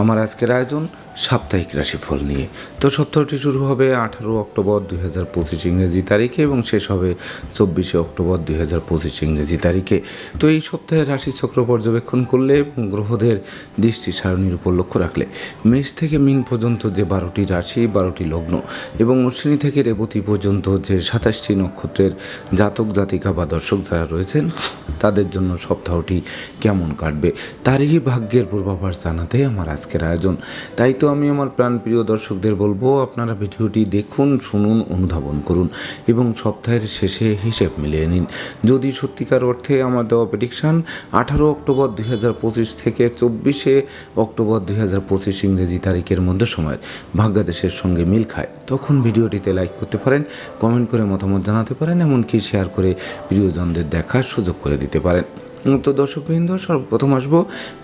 আমার আজকের আয়োজন সাপ্তাহিক রাশিফল নিয়ে। তো সপ্তাহটি শুরু হবে আঠারো অক্টোবর দুই হাজার পঁচিশ ইংরেজি তারিখে এবং শেষ হবে চব্বিশে অক্টোবর দুই হাজার পঁচিশ ইংরেজি তারিখে। তো এই সপ্তাহে রাশিচক্র পর্যবেক্ষণ করলে এবং গ্রহদের দৃষ্টি সারণীর উপর লক্ষ্য রাখলে মেষ থেকে মিন পর্যন্ত যে বারোটি রাশি, বারোটি লগ্ন এবং অশ্বিনী থেকে রেবতী পর্যন্ত যে সাতাশটি নক্ষত্রের জাতক, জাতিকা বা দর্শক যারা রয়েছেন, তাদের জন্য সপ্তাহটি কেমন কাটবে, তারই ভাগ্যের পূর্বাভাস জানাতে আমার আজকের আয়োজন। তাই তো আমি আমার প্রাণপ্রিয় দর্শকদের বলব, আপনারা ভিডিওটি দেখুন, শুনুন, অনুধাবন করুন এবং সপ্তাহের শেষে হিসেব মিলিয়ে নিন। যদি সত্যিকার অর্থে আমার দেওয়া প্রেডিকশান আঠারো অক্টোবর দুই হাজার পঁচিশ থেকে চব্বিশে অক্টোবর দুই হাজার পঁচিশ ইংরেজি তারিখের মধ্যে সময়ের ভাগ্যাদেশের সঙ্গে মিল খায়, তখন ভিডিওটিতে লাইক করতে পারেন কমেন্ট করে মতামত জানাতে পারেন, এমনকি শেয়ার করে প্রিয়জনদের দেখার সুযোগ করে দিতে পারেন। তো দর্শকবৃন্দ, সর্বপ্রথম আসব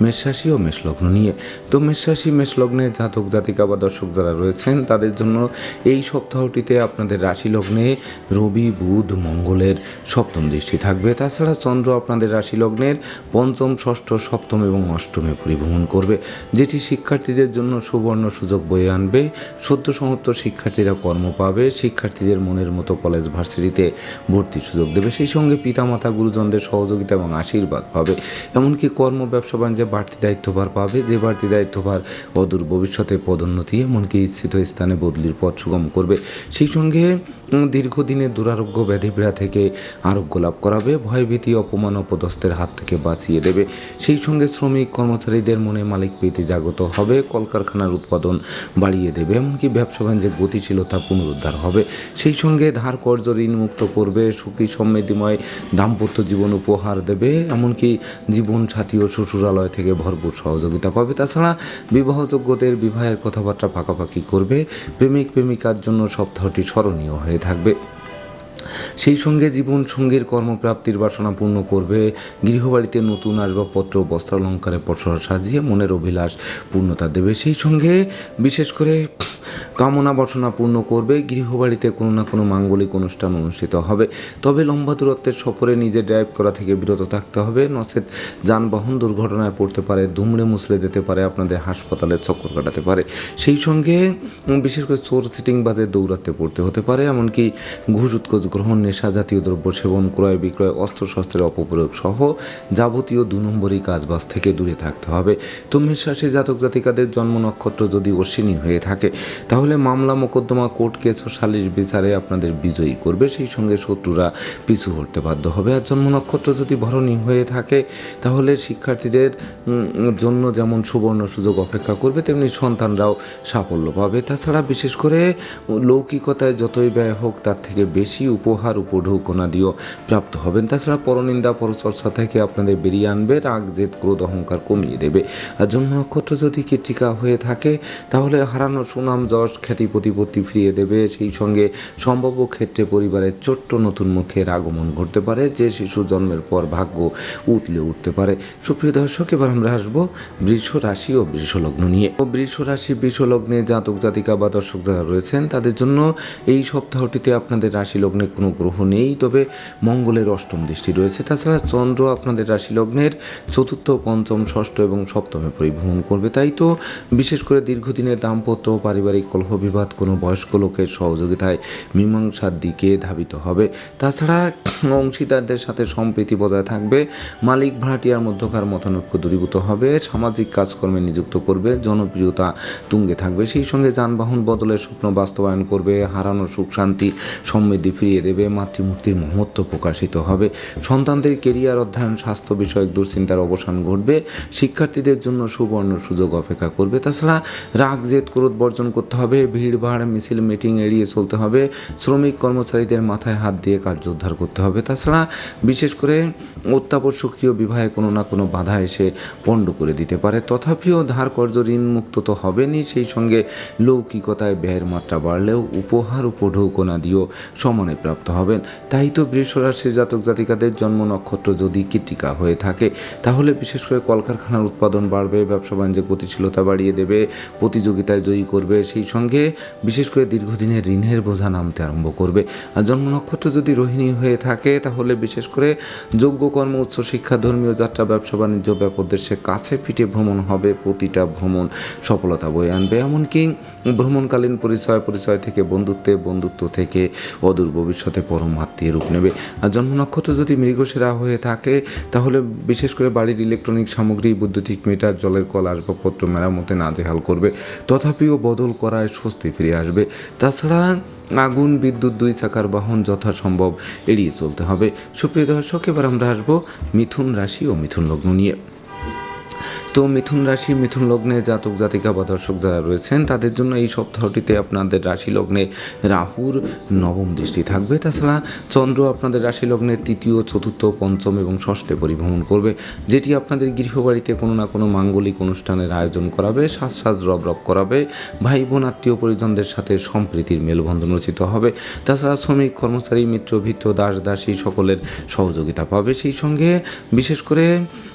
মেষরাশি ও মেষলগ্ন নিয়ে। তো মেষরাশি, মেষলগ্নে জাতক, জাতিকা বা দর্শক যারা রয়েছেন, তাদের জন্য এই সপ্তাহটিতে আপনাদের রাশি লগ্নে রবি, বুধ, মঙ্গলের সপ্তম দৃষ্টি থাকবে। তাছাড়া চন্দ্র আপনাদের রাশি লগ্নের পঞ্চম, ষষ্ঠ, সপ্তম এবং অষ্টমে পরিভ্রমণ করবে, যেটি শিক্ষার্থীদের জন্য সুবর্ণ সুযোগ বয়ে আনবে। সদ্য সমাপ্ত শিক্ষার্থীরা কর্ম পাবে, শিক্ষার্থীদের মনের মতো কলেজ ভার্সিটিতে ভর্তি সুযোগ দেবে। সেই সঙ্গে পিতামাতা, গুরুজনদের সহযোগিতা এবং আশীর্বাদ পাবে। এমনকি কর্ম, ব্যবসা, বাণিজ্যে বাড়তি দায়িত্বভার পাবে। যে বাড়তি দায়িত্বভার অদূর ভবিষ্যতে পদোন্নতি, এমনকি ইচ্ছিত স্থানে বদলির পথ সুগম করবে। সেই সঙ্গে দীর্ঘদিনের দুরারোগ্য ব্যাধিপীড়া থেকে আরোগ্য লাভ করাবে, ভয়ভীতি, অপমান, অপদস্থের হাত থেকে বাঁচিয়ে দেবে। সেই সঙ্গে শ্রমিক কর্মচারীদের মনে মালিক প্রীতি জাগত হবে, কলকারখানার উৎপাদন বাড়িয়ে দেবে, এমনকি ব্যবসা বাণিজ্যের গতিশীলতা পুনরুদ্ধার হবে। সেই সঙ্গে ধার কর্জ ঋণ মুক্ত করবে, সুখী, সমৃদ্ধিময়, দাম্পত্য জীবন উপহার দেবে, এমনকি জীবন সাথী ও শ্বশুরালয় থেকে ভরপুর সহযোগিতা পাবে। তাছাড়া বিবাহযোগ্যদের বিবাহের কথাবার্তা পাকাপাকি করবে প্রেমিক প্রেমিকার জন্য সপ্তাহটি স্মরণীয় হয়ে থাকবে। সেই সঙ্গে জীবন সঙ্গীর কর্মপ্রাপ্তির বাসনা পূর্ণ করবে। গৃহবাড়িতে নতুন আসবাবপত্র বস্ত্রালঙ্কারে পসরা সাজিয়ে মনের অভিলাষ পূর্ণতা দেবে। সেই সঙ্গে বিশেষ করে কামনা বাসনা পূর্ণ করবে। গৃহবাড়িতে কোনো না কোনো মাঙ্গলিক অনুষ্ঠান অনুষ্ঠিত হবে। তবে লম্বা দূরত্বের সফরে নিজে ড্রাইভ করা থেকে বিরত থাকতে হবে। নচেত যানবাহন দুর্ঘটনায় পড়তে পারে দুমড়ে মুসলে যেতে পারে, আপনাদের হাসপাতালে চক্কর কাটাতে পারে। সেই সঙ্গে বিশেষ করে চোর সিটিং বাজে দৌড়াতে পড়তে হতে পারে, এমনকি ঘুষ উৎকোচ গ্রহণ নেশা জাতীয় দ্রব্য সেবন, ক্রয় বিক্রয়, অস্ত্রশস্ত্রের অপপ্রয়োগ সহ যাবতীয় দু নম্বরই কাজবাজ থেকে দূরে থাকতে হবে। তো মেষরাশি জাতক জাতিকাদের জন্ম নক্ষত্র যদি অশ্বিনী হয়ে থাকে, তাহলে মামলা মোকদ্দমা কোর্ট কেস ও সালিশ বিচারে আপনাদের বিজয়ী করবে। সেই সঙ্গে শত্রুরা পিছু হতে বাধ্য হবে। আর জন্ম নক্ষত্র যদি ভরণী হয়ে থাকে, তাহলে শিক্ষার্থীদের জন্য যেমন সুবর্ণ সুযোগ অপেক্ষা করবে, তেমনি সন্তানরাও সাফল্য পাবে। তাছাড়া বিশেষ করে লৌকিকতায় যতই ব্যয় হোক, তার থেকে বেশি উপহার উপঢৌকনা দিয়েও প্রাপ্ত হবেন। তাছাড়া পরনিন্দা পরচর্চা থেকে আপনাদের বেরিয়ে আনবে। রাগ, জেদ, ক্রোধ, অহংকার কমিয়ে দেবে। আর জন্ম নক্ষত্র যদি কৃতিকা হয়ে থাকে, তাহলে হারানো সুনাম, যশ, খ্যাতি, প্রতিপত্তি ফিরিয়ে দেবে। সেই সঙ্গে সম্ভাব্য ক্ষেত্রে পরিবারের ছোট্ট নতুন মুখের আগমন ঘটতে পারে। যে শিশু জন্মের পর ভাগ্য উতলে উঠতে পারে। সুপ্রিয় দর্শক, এবার আমরা আসব বৃষ রাশি ও বৃষলগ্ন নিয়ে। ও বৃষ রাশি বৃষলগ্নে জাতক জাতিকা বা দর্শক যারা রয়েছেন, তাদের জন্য এই সপ্তাহটিতে আপনাদের রাশি লগ্নে কোনো গ্রহ নেই, তবে মঙ্গলের অষ্টম দৃষ্টি রয়েছে। তাছাড়া চন্দ্র আপনাদের রাশি লগ্নের চতুর্থ, পঞ্চম, ষষ্ঠ এবং সপ্তমে পরিভ্রমণ করবে, তাই তো? বিশেষ করে দীর্ঘদিনের দাম্পত্য, পারিবারিক কলহ বিবাদ, কোনো বয়স্ক লোকের সহযোগিতায় মীমাংসার দিকে ধাবিত হবে। তাছাড়া অংশীদারদের সাথে সম্প্রীতি বজায় থাকবে। মালিক ভাড়াটিয়ার মধ্যকার মতানৈক্য দূরীভূত হবে। সামাজিক কাজকর্মে নিযুক্ত করবে। জনপ্রিয়তা তুঙ্গে থাকবে। সেই সঙ্গে যানবাহন বদলের স্বপ্ন বাস্তবায়ন করবে। হারানো সুখ, শান্তি সমৃদ্ধি ফিরিয়ে দেবে, মাতৃমূর্তির মহত্ব প্রকাশিত হবে। সন্তানদের কেরিয়ার অধ্যয়ন, স্বাস্থ্য বিষয়ক দুশ্চিন্তার অবসান ঘটবে, শিক্ষার্থীদের জন্য সুবর্ণ সুযোগ অপেক্ষা করবে। তাছাড়া রাগ, জেদ, ক্রোধ বর্জন করতে হবে, ভিড়ভাড়, মিছিল, মিটিং এড়িয়ে চলতে হবে, শ্রমিক কর্মচারীদের মাথায় হাত দিয়ে কার্য উদ্ধার করতে হবে। তাছাড়া বিশেষ করে অত্যাবশ্যকীয় বিবাহে কোনো না কোনো বাধা এসে পণ্ড করে দিতে পারে। তথাপিও ধার কর্য ঋণ মুক্ত তো হবেনই, সেই সঙ্গে লৌকিকতায় ব্যয়ের মাত্রা বাড়লেও উপহার উপঢৌকনা দিয়েও সমানে প্রাপ্ত হবেন। তাই তো বৃষ রাশির জাতক জাতিকাদের জন্ম নক্ষত্র যদি কৃতিকা হয়ে থাকে, তাহলে বিশেষ করে কলকারখানার উৎপাদন বাড়বে, ব্যবসা বাণিজ্যে গতিশীলতা বাড়িয়ে দেবে, প্রতিযোগিতায় জয়ী করবে, সেই সঙ্গে বিশেষ করে দীর্ঘদিনের ঋণের বোঝা নামতে আরম্ভ করবে। আর জন্ম নক্ষত্র যদি রোহিণী হয়ে থাকে, তাহলে বিশেষ করে যোগ্য কর্ম, উচ্চ শিক্ষা, ধর্মীয় যাত্রা, ব্যবসা বাণিজ্য ব্যাপদেশে কাছে পিঠে ভ্রমণ হবে, প্রতিটা ভ্রমণ সফলতা বয়ে আনবে। এমনকি ভ্রমণকালীন পরিচয় পরিচয় থেকে বন্ধুত্বে, বন্ধুত্ব থেকে অদূর ভবিষ্যতে পরম আত্মীয় রূপ নেবে। আর জন্ম নক্ষত্র যদি মৃগশিরা হয়ে থাকে, তাহলে বিশেষ করে বাড়ির ইলেকট্রনিক সামগ্রী, বৈদ্যুতিক মিটার জলের কল, আসবাবপত্র মেরামতে নাজেহাল করবে। তথাপিও বদল করায় স্বস্তি ফিরে আসবে। তাছাড়া আগুন, বিদ্যুৎ, দুই চাকার বাহন যথাসম্ভব এড়িয়ে চলতে হবে। সুপ্রিয় দর্শক, এবার আমরা আসব মিথুন রাশি ও মিথুন লগ্ন নিয়ে। তো মিথুন রাশি, মিথুন লগ্নে জাতক, জাতিকা বা দর্শক যারা রয়েছেন, তাদের জন্য এই সপ্তাহটিতে আপনাদের রাশি লগ্নে রাহুর নবম দৃষ্টি থাকবে। তাছাড়া চন্দ্র আপনাদের রাশি লগ্নে তৃতীয়, চতুর্থ, পঞ্চম এবং ষষ্ঠে পরিভ্রমণ করবে, যেটি আপনাদের গৃহবাড়িতে কোনো না কোনো মাঙ্গলিক অনুষ্ঠানের আয়োজন করাবে সাজ সাজ রব রব করাবে ভাই বোন আত্মীয় পরিজনদের সাথে সম্প্রীতির মেলবন্ধন রচিত হবে। তাছাড়া শ্রমিক, কর্মচারী, মিত্র ভিত্ত দাস, দাসী সকলের সহযোগিতা পাবে। সেই সঙ্গে বিশেষ করে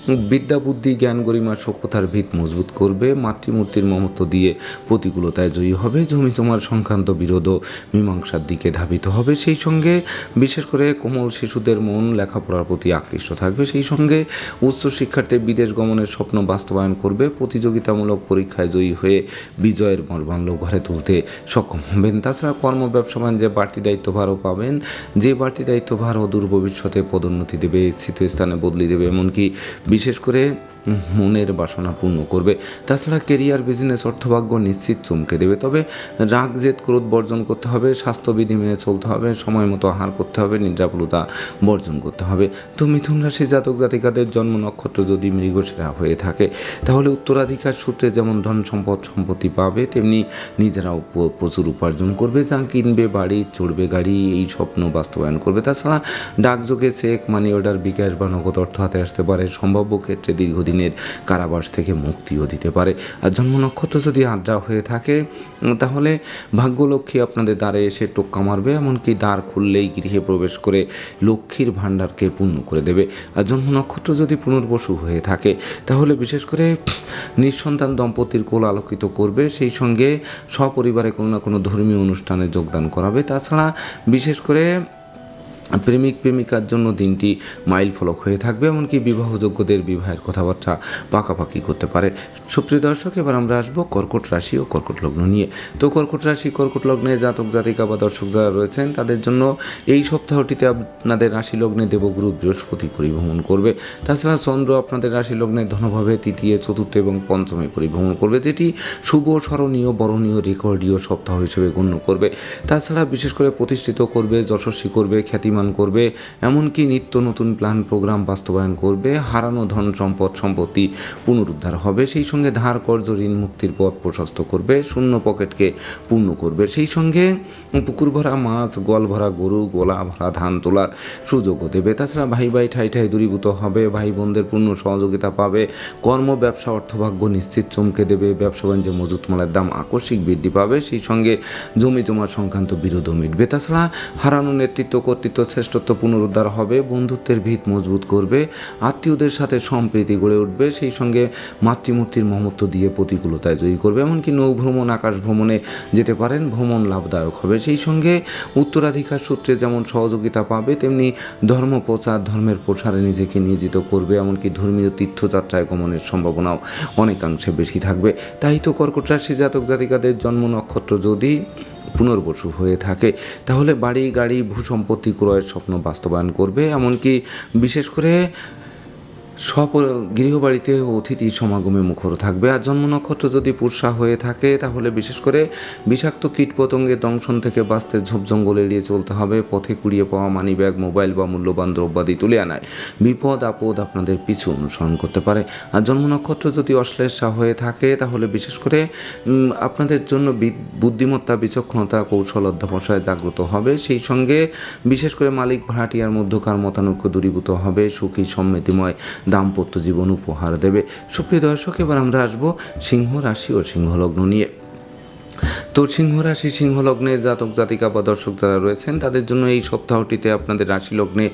বিদ্যা, বুদ্ধি, জ্ঞান, গরিমা সক্ষতার ভিত মজবুত করবে। মাতৃমূর্তির মমত্ব দিয়ে প্রতিকূলতায় জয়ী হবে। জমি জমার সংক্রান্ত বিরোধ মীমাংসার দিকে ধাবিত হবে। সেই সঙ্গে বিশেষ করে কোমল শিশুদের মন, লেখাপড়ার প্রতি আকৃষ্ট থাকবে। সেই সঙ্গে উচ্চ শিক্ষার্থী বিদেশ গমনের স্বপ্ন বাস্তবায়ন করবে। প্রতিযোগিতামূলক পরীক্ষায় জয়ী হয়ে বিজয়ের মরবাংলো ঘরে তুলতে সক্ষম হবেন। তাছাড়া কর্ম ব্যবসা বাণিজ্যে বাড়তি দায়িত্বভারও পাবেন, যে বাড়তি দায়িত্বভার অদূর ভবিষ্যতে পদোন্নতি দেবে স্থিত স্থানে বদলি দেবে, এমনকি বিশেষ করে মনের বাসনা পূর্ণ করবে। তাছাড়া কেরিয়ার বিজনেস অর্থভাগ্য নিশ্চিত চমকে দেবে। তবে রাগ, জেদ, ক্রোধ বর্জন করতে হবে, স্বাস্থ্যবিধি মেনে চলতে হবে, সময় মতো আহার করতে হবে নিদ্রাপুলতা বর্জন করতে হবে। তো মিথুন রাশি জাতক জাতিকাদের জন্ম নক্ষত্র যদি মৃগশিরা হয়ে থাকে, তাহলে উত্তরাধিকার সূত্রে যেমন ধন সম্পদ, সম্পত্তি পাবে, তেমনি নিজেরাও প্রচুর উপার্জন করবে। যা কিনবে, বাড়ি, চড়বে গাড়ি, এই স্বপ্ন বাস্তবায়ন করবে। তাছাড়া ডাকযোগে চেক মানি অর্ডার বিকাশ বা নগদ অর্থ হাতে আসতে পারে। সম্ভাব্য ক্ষেত্রে দীর্ঘদিনের কারাবাস থেকে মুক্তিও দিতে পারে। আর জন্ম নক্ষত্র যদি আদ্রা হয়ে থাকে, তাহলে ভাগ্যলক্ষ্মী আপনাদের দ্বারে এসে টোক্কা মারবে, এমনকি দ্বার খুললেই গৃহে প্রবেশ করে লক্ষ্মীর ভাণ্ডারকে পূর্ণ করে দেবে। আর জন্ম নক্ষত্র যদি পুনর্বসু হয়ে থাকে, তাহলে বিশেষ করে নিঃসন্তান দম্পতির কোল আলোকিত করবে, সেই সঙ্গে সপরিবারে কোনো না কোনো ধর্মীয় অনুষ্ঠানে যোগদান করাবে। তাছাড়া বিশেষ করে প্রেমিক প্রেমিকার জন্য দিনটি মাইল ফলক হয়ে থাকবে, এমনকি বিবাহযোগ্যদের বিবাহের কথাবার্তা পাকাপাকি করতে পারে। সুপ্রিয় দর্শক, এবার আমরা আসব কর্কট রাশি ও কর্কট লগ্ন নিয়ে। তো কর্কট রাশি, কর্কট লগ্নে জাতক, জাতিকা বা দর্শক যারা রয়েছেন, তাদের জন্য এই সপ্তাহটিতে আপনাদের রাশি লগ্নে দেবগুরু বৃহস্পতি পরিভ্রমণ করবে। তাছাড়া চন্দ্র আপনাদের রাশি লগ্নে ধনভাবে তৃতীয়, চতুর্থ এবং পঞ্চমে পরিভ্রমণ করবে, যেটি শুভ, স্মরণীয়, বরণীয়, রেকর্ডীয় সপ্তাহ হিসেবে গণ্য করবে। তাছাড়া বিশেষ করে প্রতিষ্ঠিত করবে, যশস্বী করবে, খ্যাতিমান করবে, এমনকি নিত্য নতুন প্ল্যান প্রোগ্রাম বাস্তবায়ন করবে, হারানো ধন সম্পদ সম্পত্তি পুনরুদ্ধার হবে, সেই সঙ্গে ধার কর্য ঋণ মুক্তির পথ প্রশস্ত করবে, শূন্য পকেটকে পূর্ণ করবে, সেই সঙ্গে পুকুর ভরা মাছ, গোয়াল ভরা গরু, গোলা ভরা ধান তোলার সুযোগও দেবে। তাছাড়া ভাই ভাই ঠাই ঠাই দূরীভূত হবে, ভাই বোনদের পূর্ণ সহযোগিতা পাবে, কর্ম, ব্যবসা, অর্থভাগ্য নিশ্চিত চমকে দেবে, ব্যবসা বাণিজ্যে মজুত মালের দাম আকস্মিক বৃদ্ধি পাবে, সেই সঙ্গে জমি জমা সংক্রান্ত বিরোধও মিটবে। তাছাড়া হারানো নেতৃত্ব, কর্তৃত্ব শ্রেষ্ঠত্ব পুনরুদ্ধার হবে, বন্ধুত্বের ভিত মজবুত করবে, আত্মীয়দের সাথে সম্প্রীতি গড়ে উঠবে, সেই সঙ্গে মাতৃমূর্তির মমত্ব দিয়ে প্রতিকূলতায় জয়ী করবে। এমনকি নৌ ভ্রমণ, আকাশ ভ্রমণে যেতে পারেন, ভ্রমণ লাভদায়ক হবে। সেই সঙ্গে উত্তরাধিকার সূত্রে যেমন সহযোগিতা পাবে, তেমনি ধর্ম প্রচার, ধর্মের প্রসারে নিজেকে নিয়োজিত করবে, এমনকি ধর্মীয় তীর্থযাত্রায় গমনের সম্ভাবনাও অনেকাংশে বেশি থাকবে। তাই তো কর্কট রাশি জাতক জাতিকাদের জন্ম নক্ষত্র যদি পুনর্বসু হয়ে থাকে। তাহলে বাড়ি গাড়ি ভূসম্পত্তি ক্রয়ের স্বপ্ন বাস্তবায়ন করবে। এমনকি বিশেষ করে সপ গৃহবাড়িতে অতিথি সমাগমে মুখর থাকবে। আর জন্ম নক্ষত্র যদি পুরসা হয়ে থাকে, তাহলে বিশেষ করে বিষাক্ত কীটপতঙ্গের দংশন থেকে বাঁচতে ঝোপ জঙ্গল এড়িয়ে চলতে হবে, পথে কুড়িয়ে পাওয়া মানি ব্যাগ মোবাইল বা মূল্যবান দ্রব্যাদি তুলে আনায়। বিপদ আপদ আপনাদের পিছু অনুসরণ করতে পারে। আর জন্ম নক্ষত্র যদি অশ্লেষা হয়ে থাকে, তাহলে বিশেষ করে আপনাদের জন্য বুদ্ধিমত্তা, বিচক্ষণতা, কৌশল অধ্যাবসায় জাগ্রত হবে। সেই সঙ্গে বিশেষ করে মালিক ভাড়াটিয়ার মধ্যকার মতানৈক্য দূরীভূত হবে। সুখী, সমৃদ্ধিময় দাম্পত্য জীবন উপহার দেবে। সুপ্রিয় দর্শক এবার আমরা আসব সিংহ রাশি ও সিংহলগ্ন নিয়ে। তো সিংহ রাশি, সিংহ লগ্নে জাতক, জাতিকা বা দর্শক যারা রয়েছেন, তাদের জন্য এই সপ্তাহটিতে আপনাদের রাশি লগ্নে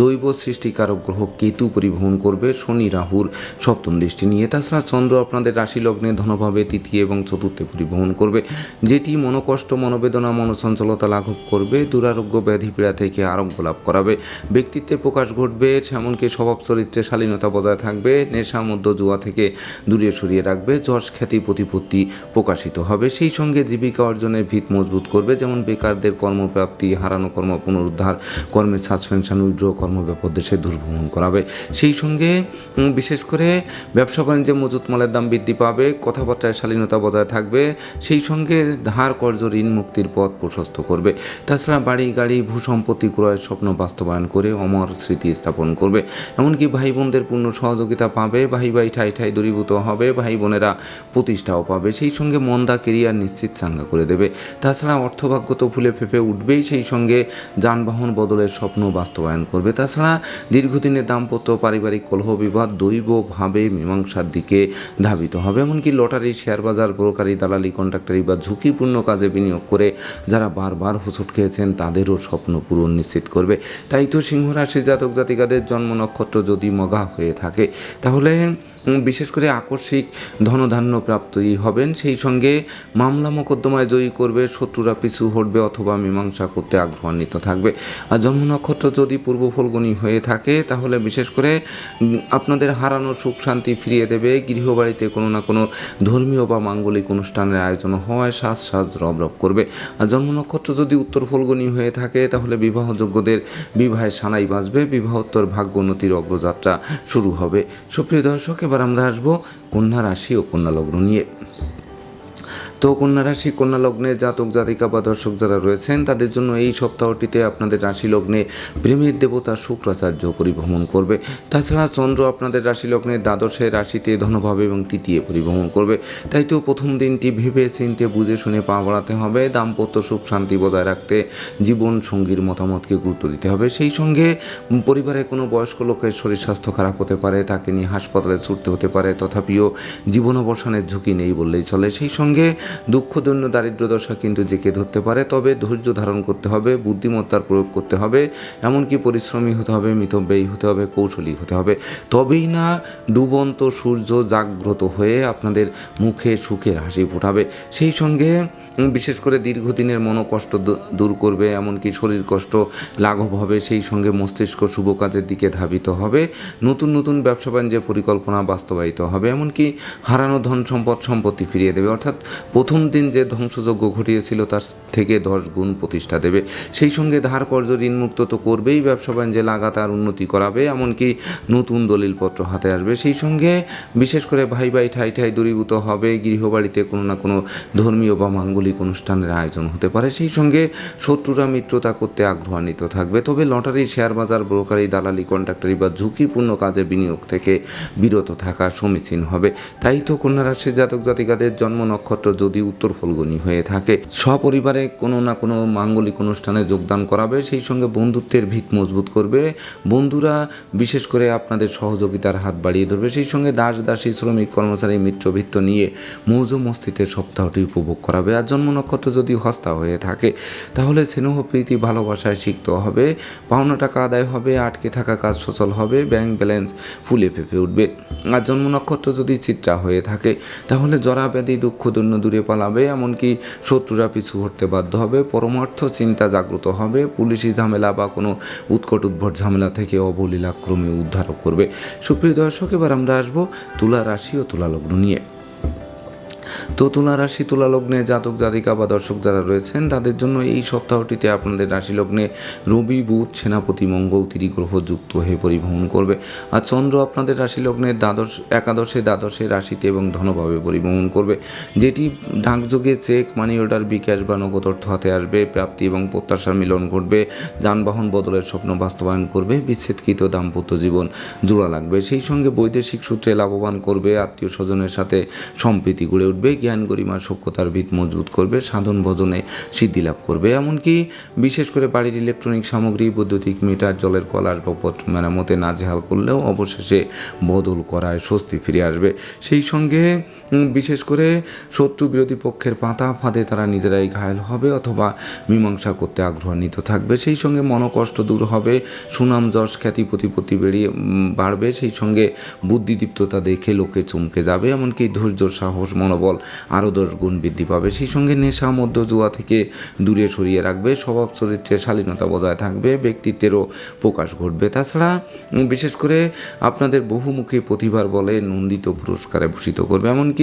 দৈব সৃষ্টিকারক গ্রহ কেতু পরিভ্রমণ করবে শনি, রাহুর সপ্তম দৃষ্টি নিয়ে। তাছাড়া চন্দ্র আপনাদের রাশি লগ্নে ধনভাবে তৃতীয় এবং চতুর্থে পরিভ্রমণ করবে, যেটি মনোকষ্ট, মনোবেদনা, মনোচঞ্চলতা লাঘব করবে, দুরারোগ্য ব্যাধি পীড়া থেকে আরোগ্য লাভ করাবে। ব্যক্তিত্বে প্রকাশ ঘটবে এমনকি স্বভাব চরিত্রে শালীনতা বজায় থাকবে, নেশা মধ্য জুয়া থেকে দূরে সরিয়ে রাখবে, যশ খ্যাতি, প্রতিপত্তি প্রকাশিত হবে। সেই সঙ্গে জীবিকা অর্জনের ভিত মজবুত করবে, যেমন বেকারদের কর্মপ্রাপ্তি, হারানো কর্ম পুনরুদ্ধার, কর্মের সাসপেনশন উইড্র কর্মব্যাপক দেশে দুর্ভ্রমণ করাবে। সেই সঙ্গে বিশেষ করে ব্যবসা বাণিজ্যে মজুত মালের দাম বৃদ্ধি পাবে, কথাবার্তায় শালীনতা বজায় থাকবে, সেই সঙ্গে ধার কর্য ঋণ মুক্তির পথ প্রশস্ত করবে। তাছাড়া বাড়ি, গাড়ি, ভূসম্পত্তি ক্রয়ের স্বপ্ন বাস্তবায়ন করে অমর স্মৃতি স্থাপন করবে। এমনকি ভাই বোনদের পূর্ণ সহযোগিতা পাবে ভাই ভাই ঠাই ঠাই দূরীভূত হবে ভাই বোনেরা প্রতিষ্ঠাও পাবে। সেই সঙ্গে মন্দা, কেরিয়ার নিশ্চিত চাঙ্গা করে দেবে। তাছাড়া অর্থভাগ্য তো ফুলে ফেপে উঠবেই সেই সঙ্গে যানবাহন বদলের স্বপ্ন বাস্তবায়ন করবে। তাছাড়া দীর্ঘদিনের দাম্পত্য পারিবারিক কলহ বিবাদ দৈবভাবে মীমাংসার দিকে ধাবিত হবে। এমনকি লটারি, শেয়ার বাজার, ব্রোকারি, দালালি, কন্ট্রাক্টারি বা ঝুঁকিপূর্ণ কাজে বিনিয়োগ করে যারা বারবার হোঁচট খেয়েছেন, তাদেরও স্বপ্ন পূরণ নিশ্চিত করবে। তাই তো সিংহ রাশি জাতক জাতিকাদের জন্ম নক্ষত্র যদি মগা হয়ে থাকে, তাহলে বিশেষ করে আকস্মিক ধনধান্য প্রাপ্তই হবেন। সেই সঙ্গে মামলা মোকদ্দমায় জয়ী করবে, শত্রুরা পিছু হটবে অথবা মীমাংসা করতে আগ্রহান্বিত থাকবে। আর জন্ম নক্ষত্র যদি পূর্ব ফলগুনি হয়ে থাকে, তাহলে বিশেষ করে আপনাদের হারানো সুখ শান্তি ফিরিয়ে দেবে। গৃহবাড়িতে কোনো না কোনো ধর্মীয় বা মাঙ্গলিক অনুষ্ঠানের আয়োজন হওয়ায় সাজ সাজ রব রব করবে। আর জন্ম নক্ষত্র যদি উত্তর ফলগুনি হয়ে থাকে, তাহলে বিবাহযোগ্যদের বিবাহের সানাই বাজবে। বিবাহোত্তর ভাগ্যোন্নতির অগ্রযাত্রা শুরু হবে। সুপ্রিয় দর্শক, এবার আমরা আসব কন্যা রাশি ও কন্যা লগ্ন নিয়ে। তো কন্যা রাশি, কন্যা লগ্নে জাতক, জাতিকা বা দর্শক যারা রয়েছেন, তাদের জন্য এই সপ্তাহটিতে আপনাদের রাশি লগ্নে প্রেমের দেবতা শুক্রাচার্য পরিভ্রমণ করবে। তাছাড়া চন্দ্র আপনাদের রাশি লগ্নে দ্বাদশে রাশিতে ধনভাবে এবং তৃতীয় পরিভ্রমণ করবে। তাই তো প্রথম দিনটি ভেবে চিনতে, বুঝে শুনে পা বাড়াতে হবে। দাম্পত্য সুখ শান্তি বজায় রাখতে জীবন সঙ্গীর মতামতকে গুরুত্ব দিতে হবে। সেই সঙ্গে পরিবারে কোনো বয়স্ক লোকের শরীর স্বাস্থ্য খারাপ হতে পারে, তাকে নিয়ে হাসপাতালে ছুটতে হতে পারে, তথাপিও জীবন অবসানের ঝুঁকি নেই বললেই চলে। সেই সঙ্গে দুঃখ, দৈন্য দারিদ্র দশা কিন্তু জেঁকে ধরতে পারে, তবে ধৈর্য ধারণ করতে হবে, বুদ্ধিমত্তার প্রয়োগ করতে হবে, এমনকি পরিশ্রমী হতে হবে মিতব্যয়ী হতে হবে, কৌশলী হতে হবে। তবেই না ডুবন্ত সূর্য জাগ্রত হয়ে আপনাদের মুখে সুখের হাসি ফোটাবে। সেই সঙ্গে বিশেষ করে দীর্ঘদিনের মনোকষ্ট দূর করবে, এমনকি শরীর কষ্ট লাঘব হবে, সেই সঙ্গে মস্তিষ্ক শুভ কাজের দিকে ধাবিত হবে, নতুন নতুন ব্যবসা বাণিজ্যের পরিকল্পনা বাস্তবায়িত হবে, এমনকি হারানো ধন সম্পদ সম্পত্তি ফিরিয়ে দেবে। অর্থাৎ প্রথম দিন যে ধ্বংসযজ্ঞ ঘটিয়েছিল, তার থেকে দশ গুণ প্রতিষ্ঠা দেবে। সেই সঙ্গে ধার কর্য ঋণমুক্ত তো করবেই, ব্যবসা বাণিজ্যে লাগাতার উন্নতি করাবে, এমনকি নতুন দলিলপত্র হাতে আসবে। সেই সঙ্গে বিশেষ করে ভাই ভাই ঠাই ঠাই দূরীভূত হবে, গৃহবাড়িতে কোনো না কোনো ধর্মীয় বা মাঙ্গলিক অনুষ্ঠানের আয়োজন হতে পারে। সেই সঙ্গে শত্রুরা মিত্রতা করতে আগ্রহান্বিত থাকবে। তবে লটারি, শেয়ার বাজার, ব্রোকারি, দালালি, কন্ট্রাক্টারি বা ঝুঁকিপূর্ণ কাজে বিনিয়োগ থেকে বিরত থাকা সমীচীন হবে। তাই তো কন্যা রাশির জাতক জাতিকাদের জন্ম নক্ষত্র যদি উত্তর ফলগুনি হয়ে থাকে, সপরিবারে কোনো না কোনো মাঙ্গলিক অনুষ্ঠানে যোগদান করাবে। সেই সঙ্গে বন্ধুত্বের ভিত মজবুত করবে। বন্ধুরা বিশেষ করে আপনাদের সহযোগিতার হাত বাড়িয়ে ধরবে। সেই সঙ্গে দাস, দাসী, শ্রমিক, কর্মচারী মিত্রভিত্ত নিয়ে মৌজ মস্তিতে সপ্তাহটি উপভোগ করাবে। আর জন্ম নক্ষত্র যদি হস্তা হয়ে থাকে, তাহলে স্নেহ, প্রীতি, ভালোবাসায় সিক্ত হবে। পাওনা টাকা আদায় হবে, আটকে থাকা কাজ সচল হবে, ব্যাংক ব্যালেন্স ফুলে ফেপে উঠবে। আর জন্ম নক্ষত্র যদি চিত্রা হয়ে থাকে, তাহলে জরা ব্যাধি, দুঃখ, দৈন্য দূরে পালাবে। এমনকি শত্রুরা পিছু হটতে বাধ্য হবে। পরমার্থ চিন্তা জাগ্রত হবে। পুলিশি ঝামেলা বা কোনো উৎকট উদ্ভট ঝামেলা থেকে অবলীলাক্রমে উদ্ধারও করবে। সুপ্রিয় দর্শক, এবার আমরা আসব তুলা রাশি ও তুলা লগ্ন নিয়ে। তো তুলা রাশি তুলা লগ্নে জাতক জাতিকা বা দর্শক যারা রয়েছেন, তাদের জন্য এই সপ্তাহটিতে আপনাদের রাশি লগ্নে রবি, বুধ, সেনাপতি, মঙ্গল, ত্রিগ্রহ যুক্ত হয়ে পরিভ্রমণ করবে। আর চন্দ্র আপনাদের রাশি লগ্নে দ্বাদশ, একাদশে দ্বাদশে রাশিতে এবং ধনভাবে পরিভ্রমণ করবে। যেটি ডাকযোগে চেক, মানি অর্ডার, বিকাশ বা নগদ অর্থ হাতে আসবে, প্রাপ্তি এবং প্রত্যাশার মিলন ঘটবে, যানবাহন বদলের স্বপ্ন বাস্তবায়ন করবে, বিচ্ছেদকৃত দাম্পত্য জীবন জোড়া লাগবে। সেই সঙ্গে বৈদেশিক সূত্রে লাভবান করবে আত্মীয় স্বজনের সাথে সম্প্রীতি গড়ে উঠবে জ্ঞান গরিমার সক্ষতার ভিত মজবুত করবে, সাধন ভজনে সিদ্ধি লাভ করবে। এমনকি বিশেষ করে বাড়ির ইলেকট্রনিক সামগ্রী, বৈদ্যুতিক মিটার জলের কলার আসবাবপত্র মেরামতে নাজেহাল করলেও অবশেষে বদল করায় স্বস্তি ফিরে আসবে। সেই সঙ্গে বিশেষ করে শত্রু বিরোধী পক্ষের পাতা ফাঁদে তারা নিজেরাই ঘায়েল হবে অথবা মীমাংসা করতে আগ্রহান্বিত থাকবে। সেই সঙ্গে মনোকষ্ট দূর হবে, সুনাম, যশ, খ্যাতি, প্রতিপত্তি বেরিয়ে বাড়বে। সেই সঙ্গে বুদ্ধিদীপ্ততা দেখে লোকে চমকে যাবে, এমনকি ধৈর্য, সাহস, মনোবল আরও দশ গুণ বৃদ্ধি পাবে। সেই সঙ্গে নেশা, মধ্য জুয়া থেকে দূরে সরিয়ে রাখবে। স্বভাব চরিত্রে শালীনতা বজায় থাকবে, ব্যক্তিত্বেরও প্রকাশ ঘটবে। তাছাড়া বিশেষ করে আপনাদের বহুমুখী প্রতিভার বলে নন্দিত পুরস্কারে ভূষিত করবে। এমনকি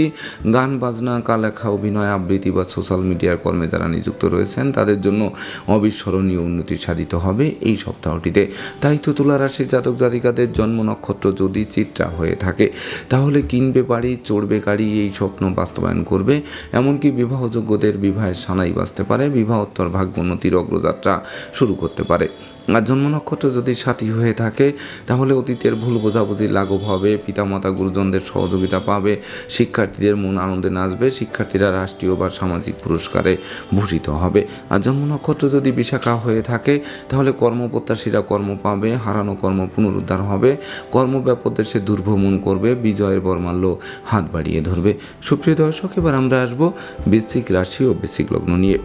গান, বাজনা, কালেখা, অভিনয়, আবৃত্তি বা সোশ্যাল মিডিয়ার কর্মে যারা নিযুক্ত রয়েছেন, তাদের জন্য অবিস্মরণীয় উন্নতি সাধিত হবে এই সপ্তাহটিতে। তাই তো তুলা রাশির জাতক জাতিকাদের জন্ম নক্ষত্র যদি চিত্রা হয়ে থাকে, তাহলে কিনবে বাড়ি, চড়বে গাড়ি, এই স্বপ্ন বাস্তবায়ন করবে। এমনকি বিবাহযোগ্যদের বিবাহের সানাই বাঁচতে পারে, বিবাহোত্তর ভাগ্যোন্নতির অগ্রযাত্রা শুরু করতে পারে। জন্ম নক্ষত্র যদি সাথী হয়ে থাকে, তাহলে অতীতের ভুল বোঝাবুঝি লাঘব হবে, পিতামাতা, গুরুজনদের সহযোগিতা পাবে, শিক্ষার্থীদের মন আনন্দে নাচবে, শিক্ষার্থীরা রাষ্ট্রীয় বা সামাজিক পুরস্কারে ভূষিত হবে। আর জন্ম নক্ষত্র যদি বিশাখা হয়ে থাকে, তাহলে কর্মপ্রত্যাশীরা কর্ম পাবে, হারানো কর্ম পুনরুদ্ধার হবে, কর্ম কর্মব্যাপদের সে দুর্ভ্রমণ করবে, বিজয়ের বর্মাল্য হাত বাড়িয়ে ধরবে। সুপ্রিয় দর্শক, এবার আমরা আসব বৃশ্চিক রাশি ও বৃশ্চিক লগ্ন নিয়ে।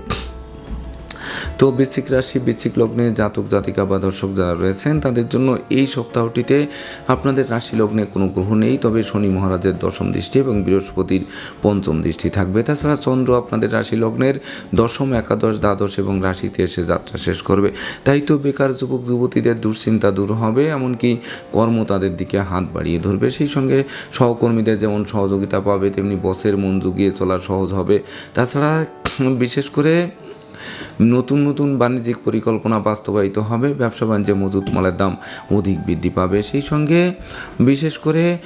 তো বৃশ্চিক রাশি, বৃশ্চিক লগ্নে জাতক, জাতিকা বা দর্শক যারা রয়েছেন, তাদের জন্য এই সপ্তাহটিতে আপনাদের রাশি লগ্নে কোনো গ্রহ নেই, তবে শনি মহারাজের দশম দৃষ্টি এবং বৃহস্পতির পঞ্চম দৃষ্টি থাকবে। তাছাড়া চন্দ্র আপনাদের রাশি লগ্নের দশম, একাদশ, দ্বাদশ এবং রাশিতে এসে যাত্রা শেষ করবে। তাই তো বেকার যুবক, যুবতীদের দুশ্চিন্তা দূর হবে, এমনকি কর্ম তাদের দিকে হাত বাড়িয়ে ধরবে। সেই সঙ্গে সহকর্মীদের যেমন সহযোগিতা পাবে, তেমনি বসের মন জুগিয়ে চলা সহজ হবে। তাছাড়া বিশেষ করে নতুন নতুন বাণিজ্যিক পরিকল্পনা বাস্তবায়িত হবে, ব্যবসা বাণিজ্যে মজুত মালের দাম অধিক বৃদ্ধি পাবে। সেই সঙ্গে বিশেষ করে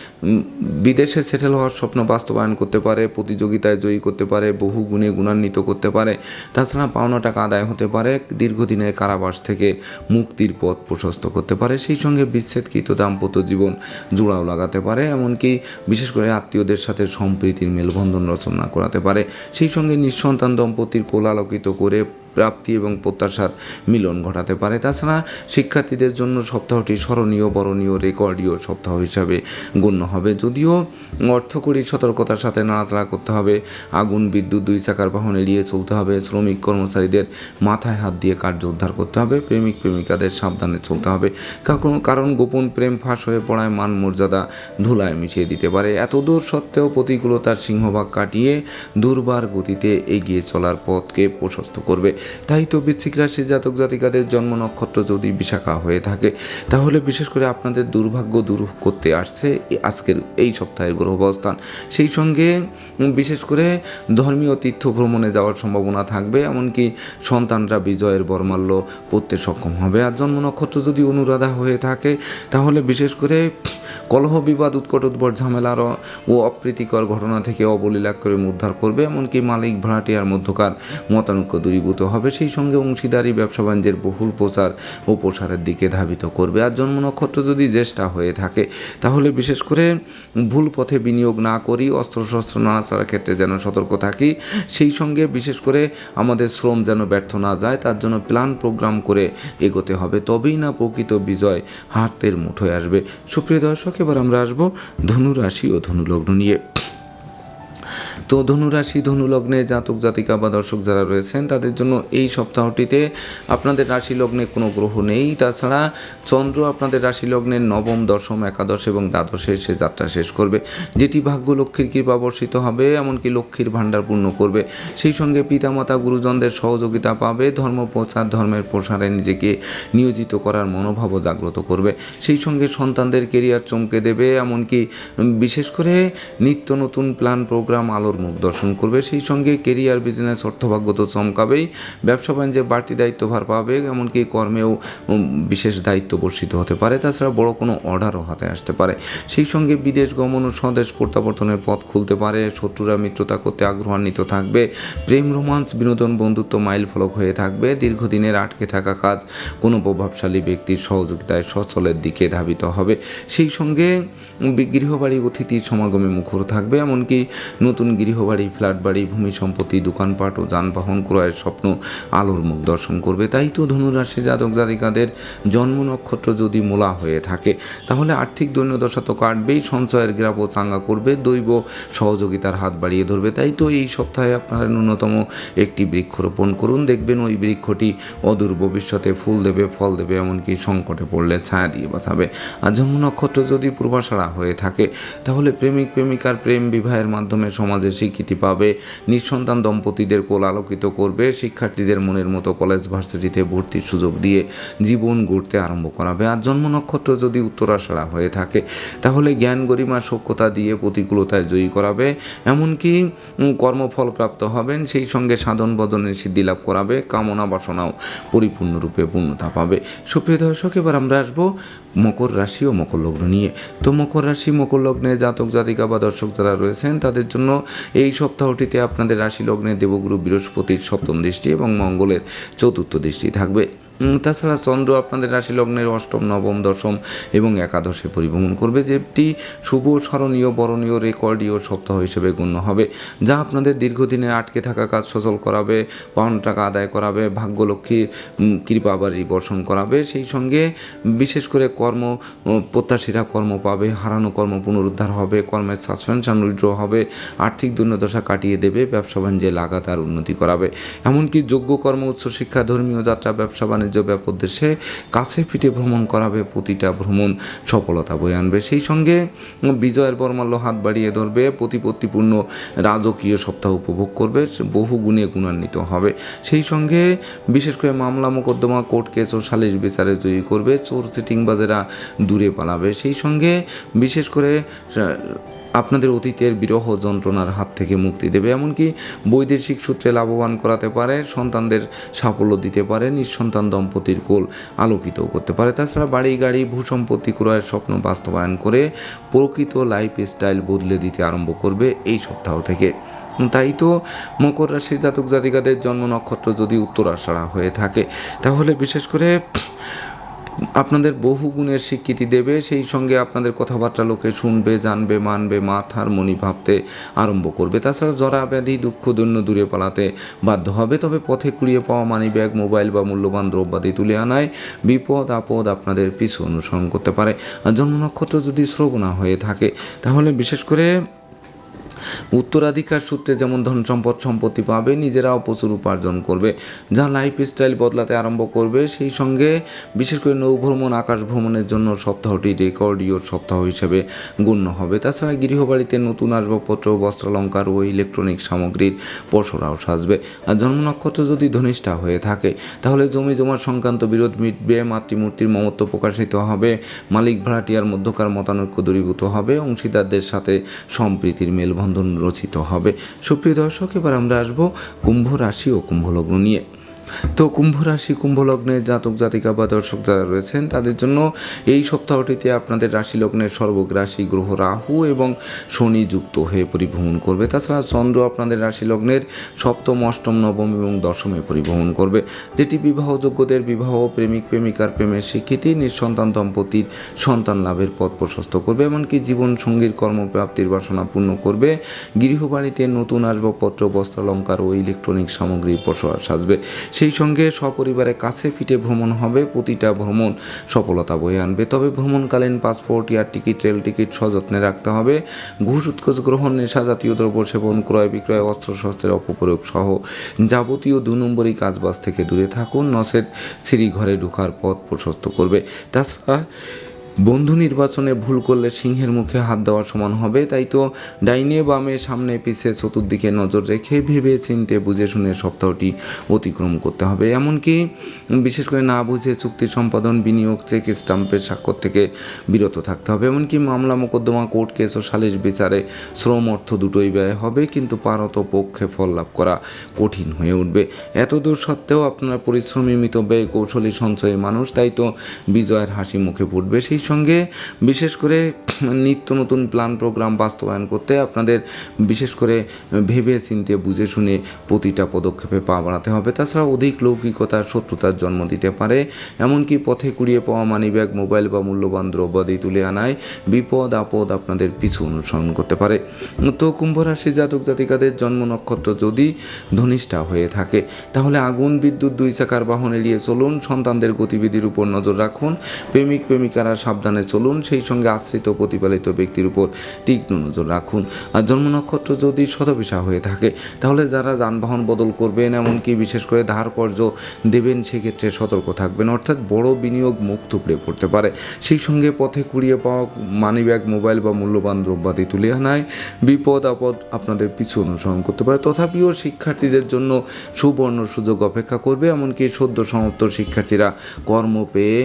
বিদেশে সেটেল হওয়ার স্বপ্ন বাস্তবায়ন করতে পারে, প্রতিযোগিতায় জয়ী করতে পারে, বহু গুণে গুণান্বিত করতে পারে। তাছাড়া পাওনা টাকা আদায় হতে পারে, দীর্ঘদিনের কারাবাস থেকে মুক্তির পথ প্রশস্ত করতে পারে। সেই সঙ্গে বিচ্ছেদকৃত দাম্পত্য জীবন জোড়াও লাগাতে পারে, এমনকি বিশেষ করে আত্মীয়দের সাথে সম্প্রীতির মেলবন্ধন রচনা করাতে পারে। সেই সঙ্গে নিঃসন্তান দম্পতির কোলালোকিত করে প্রাপ্তি এবং প্রত্যাশার মিলন ঘটাতে পারে। তাছাড়া শিক্ষার্থীদের জন্য সপ্তাহটি স্মরণীয়, বরণীয়, রেকর্ডীয় সপ্তাহ হিসাবে গণ্য হবে। যদিও অর্থকরী সতর্কতার সাথে নাড়াচাড়া করতে হবে, আগুন, বিদ্যুৎ, দুই চাকার বাহন এড়িয়ে চলতে হবে, শ্রমিক কর্মচারীদের মাথায় হাত দিয়ে কার্য উদ্ধার করতে হবে, প্রেমিক প্রেমিকাদের সাবধানে চলতে হবে। কারণ কারণ গোপন প্রেম ফাঁস হয়ে পড়ায় মান মর্যাদা ধুলায় মিশিয়ে দিতে পারে। এতদূর সত্ত্বেও প্রতিকূলতার সিংহভাগ কাটিয়ে দুর্বার গতিতে এগিয়ে চলার পথকে প্রশস্ত করবে। তাই তো বৃশ্চিক রাশি জাতক জাতিকাদের জন্ম নক্ষত্র যদি বিশাখা হয়ে থাকে, তাহলে বিশেষ করে আপনাদের দুর্ভাগ্য দূর করতে আসছে আজকের এই সপ্তাহের গ্রহ অবস্থান। সেই সঙ্গে বিশেষ করে ধর্মীয় তীর্থ ভ্রমণে যাওয়ার সম্ভাবনা থাকবে, এমনকি সন্তানরা বিজয়ের বর্মাল্য পড়তে সক্ষম হবে। আর জন্ম নক্ষত্র যদি অনুরাধা হয়ে থাকে, তাহলে বিশেষ করে কলহ বিবাদ, উৎকট উদ্ভট ঝামেলার ও- অপ্রীতিকর ঘটনা থেকে অবলীলাগ করে উদ্ধার করবে, এমনকি মালিক ভাড়াটিয়ার মধ্যকার মতানৈক্য দূরীভূত হবে। সেই সঙ্গে অংশীদারি, ব্যবসা বাণিজ্যের বহুল প্রচার ও প্রসারের দিকে ধাবিত করবে। আর জন্ম নক্ষত্র যদি জ্যেষ্ঠা হয়ে থাকে, তাহলে বিশেষ করে ভুল পথে বিনিয়োগ না করি, অস্ত্রশস্ত্র নাড়াচাড়ার ক্ষেত্রে যেন সতর্ক থাকি। সেই সঙ্গে বিশেষ করে আমাদের শ্রম যেন ব্যর্থ না যায়, তার জন্য প্ল্যান প্রোগ্রাম করে এগোতে হবে। তবেই না প্রকৃত বিজয় হাতের মুঠোয় আসবে। সুপ্রিয় দর্শক, এবার আমরা আসব ধনুরাশি ও ধনুলগ্ন নিয়ে। তো ধনুরাশি ধনুলগ্নে জাতক, জাতিকা বা দর্শক যারা রয়েছেন, তাদের জন্য এই সপ্তাহটিতে আপনাদের রাশি লগ্নে কোনো গ্রহ নেই। তাছাড়া চন্দ্র আপনাদের রাশি লগ্নের নবম, দশম, একাদশ এবং দ্বাদশে সে যাত্রা শেষ করবে। যেটি ভাগ্য লক্ষ্মীর কৃপা বর্ষিত হবে, এমনকি লক্ষ্মীর ভাণ্ডার পূর্ণ করবে। সেই সঙ্গে পিতামাতা, গুরুজনদের সহযোগিতা পাবে, ধর্ম প্রচার, ধর্মের প্রসারে নিজেকে নিয়োজিত করার মনোভাবও জাগ্রত করবে। সেই সঙ্গে সন্তানদের কেরিয়ার চমকে দেবে, এমনকি বিশেষ করে নিত্য নতুন প্ল্যান প্রোগ্রাম আলোর মুখ দর্শন করবে। সেই সঙ্গে কেরিয়ার বিজনেস অর্থভাগ্য তো চমকাবেই। ব্যবসা বাণিজ্যে বাড়তি দায়িত্বভার পাবে, এমনকি কর্মেও বিশেষ দায়িত্ব বর্ষিত হতে পারে। তাছাড়া বড় কোনো অর্ডারও হাতে আসতে পারে। সেই সঙ্গে বিদেশ গমন ও স্বদেশ প্রত্যাবর্তনের পথ খুলতে পারে। শত্রুরা মিত্রতা করতে আগ্রহান্বিত থাকবে। প্রেম, রোমান্স, বিনোদন, বন্ধুত্ব মাইল ফলক হয়ে থাকবে। দীর্ঘদিনের আটকে থাকা কাজ কোনো প্রভাবশালী ব্যক্তির সহযোগিতায় সচলের দিকে ধাবিত হবে। সেই সঙ্গে গৃহবাড়ি অতিথির সমাগমে মুখর থাকবে। এমনকি নতুন গৃহবাড়ি ফ্ল্যাট বাড়ি ভূমি সম্পত্তি, দোকানপাট ও যানবাহন ক্রয়ের স্বপ্ন আলোর মুখ দর্শন করবে। তাই তো ধনুরাশি জাতক জাতিকাদের জন্ম নক্ষত্র যদি মোলা হয়ে থাকে, তাহলে আর্থিক দৈন্যদশা তো কাটবেই, সঞ্চয়ের গ্রাপ ও চাঙ্গা করবে, দৈব সহযোগিতার হাত বাড়িয়ে ধরবে। তাই তো এই সপ্তাহে আপনারা ন্যূনতম একটি বৃক্ষরোপণ করুন। দেখবেন ওই বৃক্ষটি অদূর ভবিষ্যতে ফুল দেবে, ফল দেবে, এমনকি সংকটে পড়লে ছায়া দিয়ে বাঁচাবে। আর জন্ম নক্ষত্র যদি পূর্বাশারা হয়ে থাকে, তাহলে প্রেমিক, প্রেমিকার প্রেম বিবাহের মাধ্যমে সমাজে স্বীকৃতি পাবে। নিঃসন্তান দম্পতিদের কোল আলোকিত করবে। শিক্ষার্থীদের মনের মতো কলেজ ভার্সিটিতে ভর্তির সুযোগ দিয়ে জীবন গড়তে আরম্ভ করাবে। আর জন্ম নক্ষত্র যদি উত্তরাশারা হয়ে থাকে, তাহলে জ্ঞান গরিমা সক্ষতা দিয়ে প্রতিকূলতায় জয়ী করাবে। এমনকি কর্মফল প্রাপ্ত হবেন, সেই সঙ্গে সাধন বদনের সিদ্ধি লাভ করাবে। কামনা বাসনাও পরিপূর্ণরূপে পূর্ণতা পাবে। সুপ্রিয় দর্শক, এবার আমরা আসব মকর রাশি ও মকর লগ্ন নিয়ে। তো মকর রাশি, মকর লগ্নে জাতক, জাতিকা বা দর্শক যারা রয়েছেন, তাদের জন্য এই সপ্তাহটিতে আপনাদের রাশি লগ্নে দেবগুরু বৃহস্পতির সপ্তম দৃষ্টি এবং মঙ্গলের চতুর্থ দৃষ্টি থাকবে। তাছাড়া চন্দ্র আপনাদের রাশি লগ্নের অষ্টম, নবম, দশম এবং একাদশে পরিভ্রমণ করবে। যেটি শুভ, স্মরণীয়, বরণীয় রেকর্ডীয় সপ্তাহ হিসেবে গণ্য হবে, যা আপনাদের দীর্ঘদিনের আটকে থাকা কাজ সচল করাবে, পাওনা টাকা আদায় করাবে, ভাগ্যলক্ষ্মীর কৃপাবাজি বর্ষণ করাবে। সেই সঙ্গে বিশেষ করে কর্ম প্রত্যাশীরা কর্ম পাবে, হারানো কর্ম পুনরুদ্ধার হবে, কর্মের সাসপেনশন উইড্র হবে, আর্থিক দুর্নদশা কাটিয়ে দেবে, ব্যবসা বাণিজ্যে লাগাতার উন্নতি করাবে। এমনকি যোগ্য কর্ম উচ্চশিক্ষা ধর্মীয় যাত্রা, ব্যবসা বাণিজ্য ব্যাপক দেশে কাছে পিঠে ভ্রমণ করাবে প্রতিটা ভ্রমণ সফলতা বয়ে আনবে। সেই সঙ্গে বিজয়ের বর্মাল্য হাত বাড়িয়ে ধরবে, প্রতিপত্তিপূর্ণ রাজকীয় সপ্তাহ উপভোগ করবে, বহু গুণে গুণান্বিত হবে। সেই সঙ্গে বিশেষ করে মামলা মোকদ্দমা, কোর্ট কেস ও সালিশ বিচারে জয়ী করবে, চোর, সিটিংবাজেরা দূরে পালাবে। সেই সঙ্গে বিশেষ করে আপনাদের অতীতের বিরহ যন্ত্রণার হাত থেকে মুক্তি দেবে, এমনকি বৈদেশিক সূত্রে লাভবান করাতে পারে, সন্তানদের সাফল্য দিতে পারে, নিঃসন্তান দম্পতির কোল আলোকিত করতে পারে। তাছাড়া বাড়ি, গাড়ি, ভূসম্পত্তি ক্রয়ের স্বপ্ন বাস্তবায়ন করে প্রকৃত লাইফ স্টাইল বদলে দিতে আরম্ভ করবে এই সপ্তাহ থেকে। তাই তো মকর রাশির জাতক জাতিকাদের জন্ম নক্ষত্র যদি উত্তরাষাঢ়া হয়ে থাকে, তাহলে বিশেষ করে আপনাদের বহু গুণের স্বীকৃতি দেবে, সেই সঙ্গে আপনাদের কথাবার্তা লোকে শুনবে, জানবে, মানবে, মাথার মনি ভাবতে আরম্ভ করবে। তাছাড়া জরা ব্যাধি, দুঃখ, দৈন্য দূরে পালাতে বাধ্য হবে। তবে পথে কুড়িয়ে পাওয়া মানি ব্যাগ মোবাইল বা মূল্যবান দ্রব্যাদি তুলে আনায় বিপদ আপদ আপনাদের পিছু অনুসরণ করতে পারে। জন্ম নক্ষত্র যদি শ্রবণা হয়ে থাকে, তাহলে বিশেষ করে উত্তরাধিকার সূত্রে যেমন ধন সম্পদ সম্পত্তি পাবে, নিজেরাও প্রচুর উপার্জন করবে। যা লাইফ স্টাইল বদলাতে আরম্ভ করবে, সেই সঙ্গে বিশেষ করে নৌভ্রমণ আকাশ ভ্রমণের জন্য সপ্তাহটি রেকর্ডীয় সপ্তাহ হিসেবে গণ্য হবে। তাছাড়া গৃহবাড়িতে নতুন আসবাবপত্র, বস্ত্রালঙ্কার ও ইলেকট্রনিক সামগ্রীর পসরাও সাজবে। আর জন্ম নক্ষত্র যদি ধনিষ্ঠা হয়ে থাকে, তাহলে জমি জমার সংক্রান্ত বিরোধ মিটবে, মাতৃমূর্তির মমত্ব প্রকাশিত হবে, মালিক ভাড়াটিয়ার মধ্যকার মতানৈক্য দূরীভূত হবে, অংশীদারদের সাথে সম্প্রীতির মেলবন্ধন রচিত হবে। সুপ্রিয় দর্শক এবার আমরা আসব কুম্ভ রাশি ও কুম্ভলগ্ন নিয়ে। তো কুম্ভ রাশি কুম্ভ লগ্নের জাতক, জাতিকা বা দর্শক যারা রয়েছেন, তাদের জন্য এই সপ্তাহটিতে আপনাদের রাশি লগ্নের সর্বগ্রাসী গ্রহ রাহু এবং শনি যুক্ত হয়ে পরিভ্রমণ করবে। তাছাড়া চন্দ্র আপনাদের রাশি লগ্নের সপ্তম, অষ্টম, নবম এবং দশমে পরিভ্রমণ করবে, যেটি বিবাহযোগ্যদের বিবাহ, প্রেমিক, প্রেমিকার প্রেমের স্বীকৃতি, নিঃসন্তান দম্পতির সন্তান লাভের পথ প্রশস্ত করবে, এমনকি জীবন সঙ্গীর কর্মপ্রাপ্তির বাসনা পূর্ণ করবে। গৃহবাড়িতে নতুন আসবাবপত্র, বস্ত্রালঙ্কার ও ইলেকট্রনিক সামগ্রী প্রসার সাজবে। সেই সঙ্গে সপরিবারে কাছে ফিটে ভ্রমণ হবে প্রতিটা ভ্রমণ সফলতা বয়ে আনবে। তবে ভ্রমণকালীন passport air ticket, rail ticket সযত্নে রাখতে হবে। ঘুষ, উৎকোচ, গ্রহণ, নেশা, জাতীয় দ্রব্য সেবন, ক্রয় বিক্রয়, অস্ত্র, শস্ত্রের অপপ্রয়োগ সহ যাবতীয় দু নম্বরই কাজবাজ থেকে দূরে থাকুন। নসেদ সিঁড়ি ঘরে ঢুকার পথ প্রশস্ত করবে। তাছাড়া বন্ধু নির্বাচনে ভুল করলে সিংহের মুখে হাত দেওয়ার সমান হবে, তাই তো ডাইনে বামে সামনে পিছে চতুর্দিকে নজর রেখে ভেবে চিনতে বুঝে শুনে সপ্তাহটি অতিক্রম করতে হবে। এমনকি বিশেষ করে না বুঝে চুক্তি সম্পাদন, বিনিয়োগ, চেক, স্টাম্পের স্বাক্ষর থেকে বিরত থাকতে হবে। এমনকি মামলা মোকদ্দমা, কোর্ট কেস ও সালিশ বিচারে শ্রম অর্থ দুটোই ব্যয় হবে, কিন্তু পারত পক্ষে ফল লাভ করা কঠিন হয়ে উঠবে। এতদূর সত্ত্বেও আপনার পরিশ্রমী মিত ব্যয় কৌশলী সঞ্চয়ী মানুষ, তাই তো বিজয়ের হাসি মুখে ফুটবে। সেই সঙ্গে বিশেষ করে নিত্য নতুন প্ল্যান প্রোগ্রাম বাস্তবায়ন করতে আপনাদের বিশেষ করে ভেবে চিনতে, বুঝে শুনে প্রতিটা পদক্ষেপে পা বাড়াতে হবে। তাছাড়া অধিক লৌকিকতার, শত্রুতার জন্ম দিতে পারে। এমনকি পথে কুড়িয়ে পাওয়া মানিব্যাগ মোবাইল বা মূল্যবান দ্রব্যাদি তুলে আনায় বিপদ, আপদ আপনাদের পিছু অনুসরণ করতে পারে। তো কুম্ভ রাশি জাতক জাতিকাদের জন্ম নক্ষত্র যদি ধনিষ্ঠা হয়ে থাকে, তাহলে আগুন, বিদ্যুৎ, দুই চাকার বাহন এড়িয়ে চলুন। সন্তানদের গতিবিধির উপর নজর রাখুন। প্রেমিক, প্রেমিকারা সাবধানে চলুন, সেই সঙ্গে আশ্রিত প্রতিপালিত ব্যক্তির উপর তীক্ষ্ণ নজর রাখুন। আর জন্ম নক্ষত্র যদি শতবিশা হয়ে থাকে, তাহলে যারা যানবাহন বদল করবেন, এমনকি বিশেষ করে ধার কর্য দেবেন, সেক্ষেত্রে সতর্ক থাকবেন। অর্থাৎ বড় বিনিয়োগ মুখ থুপড়ে পড়তে পারে। সেই সঙ্গে পথে কুড়িয়ে পাওয়া মানিব্যাগ, মোবাইল বা মূল্যবান দ্রব্যাদি তুলে আনায় বিপদ আপদ আপনাদের পিছু অনুসরণ করতে পারে। তথাপিও শিক্ষার্থীদের জন্য সুবর্ণ সুযোগ অপেক্ষা করবে, এমনকি সদ্য সমাপ্ত শিক্ষার্থীরা কর্ম পেয়ে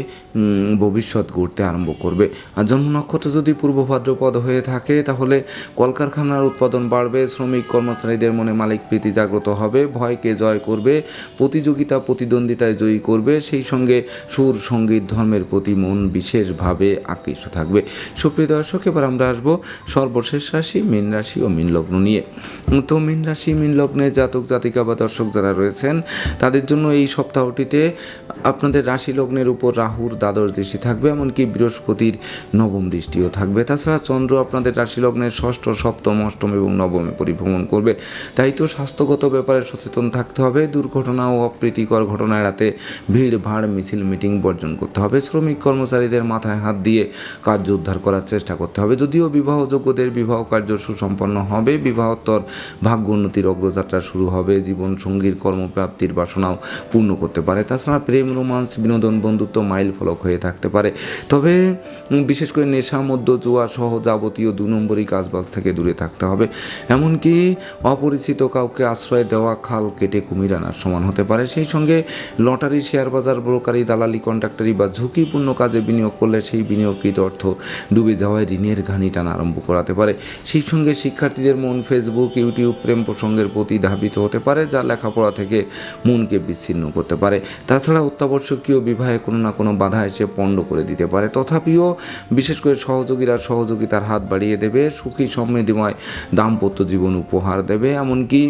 ভবিষ্যৎ গড়তে আরম্ভ করবে। আর জন্ম নক্ষত্র যদি পূর্ব ভাদ্রপদ হয়ে থাকে, তাহলে কলকারখানার উৎপাদন বাড়বে, শ্রমিক কর্মচারীদের মনে মালিক প্রীতি জাগ্রত হবে, ভয়কে জয় করবে, প্রতিযোগিতা, প্রতিদ্বন্দ্বিতায় জয়ী করবে, সেই সঙ্গে সুর, সংগীত, ধর্মের প্রতি মন বিশেষভাবে আকৃষ্ট থাকবে। সুপ্রিয় দর্শক, এবার আমরা আসব সর্বশেষ রাশি, মীন রাশি ও মীন লগ্ন নিয়ে। তো মীন রাশি, মীন লগ্নে জাতক, জাতিকা বা দর্শক যারা রয়েছেন, তাদের জন্য এই সপ্তাহটিতে আপনাদের রাশি লগ্নের উপর রাহুর দ্বাদশ দৃষ্টি থাকবে, এমনকি বৃহস্পতির নবম দৃষ্টিও থাকবে। তাছাড়া চন্দ্র আপনাদের রাশি লগ্নের ষষ্ঠ, সপ্তম, অষ্টম এবং নবমে পরিভ্রমণ করবে। তাই তো স্বাস্থ্যগত ব্যাপারে সচেতন থাকতে হবে। দুর্ঘটনা ও অপ্রীতিকর ঘটনা এড়াতে ভিড় ভাড় মিছিল, মিটিং বর্জন করতে হবে। শ্রমিক কর্মচারীদের মাথায় হাত দিয়ে কার্য উদ্ধার করার চেষ্টা করতে হবে। যদিও বিবাহযোগ্যদের বিবাহ কার্য সুসম্পন্ন হবে, বিবাহোত্তর ভাগ্য উন্নতির অগ্রযাত্রা শুরু হবে জীবন সঙ্গীর কর্মপ্রাপ্তির বাসনাও পূর্ণ করতে পারে। তাছাড়া প্রেম, রোমান্স, বিনোদন, বন্ধুত্ব মাইল ফলক হয়ে থাকতে পারে। তবে বিশেষ করে নেশা মধ্য জুয়া সহ যাবতীয় দু নম্বরই কাজবাজ থেকে দূরে থাকতে হবে। এমনকি অপরিচিত কাউকে আশ্রয় দেওয়া খাল কেটে কুমির আনার সমান হতে পারে। সেই সঙ্গে লটারি, শেয়ার বাজার, ব্রোকারি, দালালি, কন্ট্রাক্টারি বা ঝুঁকিপূর্ণ কাজে বিনিয়োগ করলে সেই বিনিয়োগকৃত অর্থ ডুবে যাওয়ায় ঋণের ঘানি টানা আরম্ভ করাতে পারে। সেই সঙ্গে শিক্ষার্থীদের মন ফেসবুক ইউটিউব প্রেম প্রসঙ্গের প্রতি ধাবিত হতে পারে, যা লেখাপড়া থেকে মনকে বিচ্ছিন্ন করতে পারে। তাছাড়া অত্যাবশ্যকীয় বিবাহে কোনো না কোনো বাধা এসে পণ্ড করে দিতে পারে। তথাপিও বিশেষ করে সহযোগীরা সহযোগিতার হাত বাড়িয়ে দেবে, সুখী সমৃদ্ধিময় দাম্পত্য জীবন উপহার দেবে, এমনকি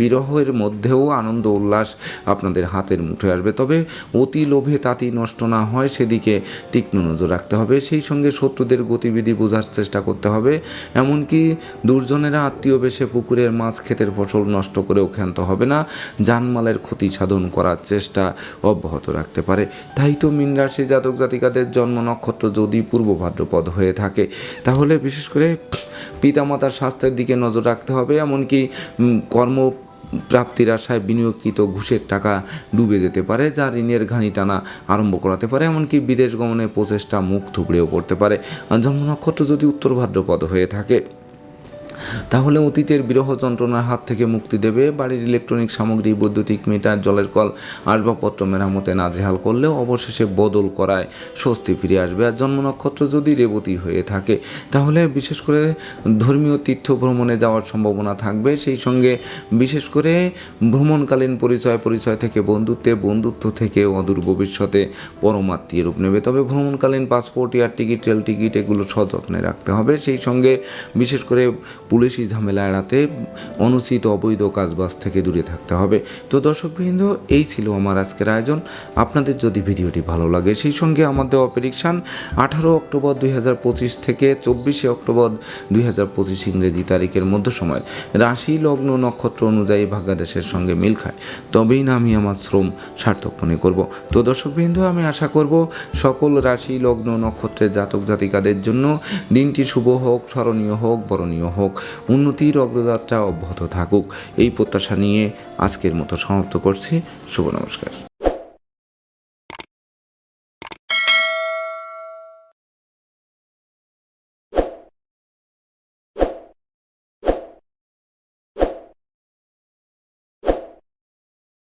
বিরহের মধ্যেও আনন্দ উল্লাস আপনাদের হাতের মুঠে আসবে। তবে অতি লোভে তাঁতি নষ্ট না হয়, সেদিকে তীক্ষ্ণ নজর রাখতে হবে। সেই সঙ্গে শত্রুদের গতিবিধি বোঝার চেষ্টা করতে হবে। এমনকি দুর্জনেরা আত্মীয় বেশে পুকুরের মাছ ক্ষেতের ফসল নষ্ট করেও ক্ষান্ত হবে না। জানমালের ক্ষতি সাধন করার চেষ্টা অব্যাহত রাখতে পারে। তাই তো মীন রাশি জাতক জাতিকাদের জন্ম নক্ষত্র যদি পূর্ব ভাদ্রপদ হয়ে থাকে, তাহলে বিশেষ করে পিতামাতার স্বাস্থ্যের দিকে নজর রাখতে হবে, এমনকি কর্ম প্রাপ্তির আশায় বিনিয়োগকৃত ঘুষের টাকা ডুবে যেতে পারে, যা ঋণের ঘানি টানা আরম্ভ করাতে পারে, এমনকি বিদেশ গমনের প্রচেষ্টা মুখ থুবড়েও পড়তে পারে। জন্ম নক্ষত্র যদি উত্তর ভাদ্রপদ হয়ে থাকে তাহলে অতীতের বিরহ যন্ত্রণার হাত থেকে মুক্তি দেবে। বাড়ির ইলেকট্রনিক সামগ্রী, বৈদ্যুতিক মিটার, জলের কল, আসবাবপত্র, মেরামতে নাজেহাল করলেও অবশেষে বদল করায় স্বস্তি ফিরে আসবে। আর জন্ম নক্ষত্র যদি রেবতী হয়ে থাকে, তাহলে বিশেষ করে ধর্মীয় তীর্থ ভ্রমণে যাওয়ার সম্ভাবনা থাকবে। সেই সঙ্গে বিশেষ করে ভ্রমণকালীন পরিচয় পরিচয় থেকে বন্ধুত্বে, বন্ধুত্ব থেকে অদূর ভবিষ্যতে পরমাত্মীয় রূপ নেবে। তবে ভ্রমণকালীন passport, air ticket, rail ticket, এগুলো সযত্নে রাখতে হবে। সেই সঙ্গে বিশেষ করে পুলিশি ঝামেলা এড়াতে অনুচিত অবৈধ কাজবাজ থেকে দূরে থাকতে হবে। তো দর্শকবৃন্দ এই ছিল আমার আজকের আয়োজন। আপনাদের যদি ভিডিওটি ভালো লাগে, সেই সঙ্গে আমার দেওয়া আঠারো অক্টোবর দুই হাজার পঁচিশ থেকে চব্বিশে অক্টোবর দুই হাজার পঁচিশ ইংরেজি তারিখের মধ্য সময় রাশি লগ্ন নক্ষত্র অনুযায়ী ভাগ্যাদেশের সঙ্গে মিল খায়। তবেই না আমি আমার শ্রম সার্থক মনে করব। তো দর্শকবৃন্দ আমি আশা করব সকল রাশি লগ্ন নক্ষত্রের জাতক জাতিকাদের জন্য দিনটি শুভ হোক, স্মরণীয় হোক, বরণীয় হোক। উন্নতির অগ্রযাত্রা অব্যাহত থাকুক। এই প্রত্যাশা নিয়ে আজকের মতো সমাপ্ত করছি। শুভ নমস্কার।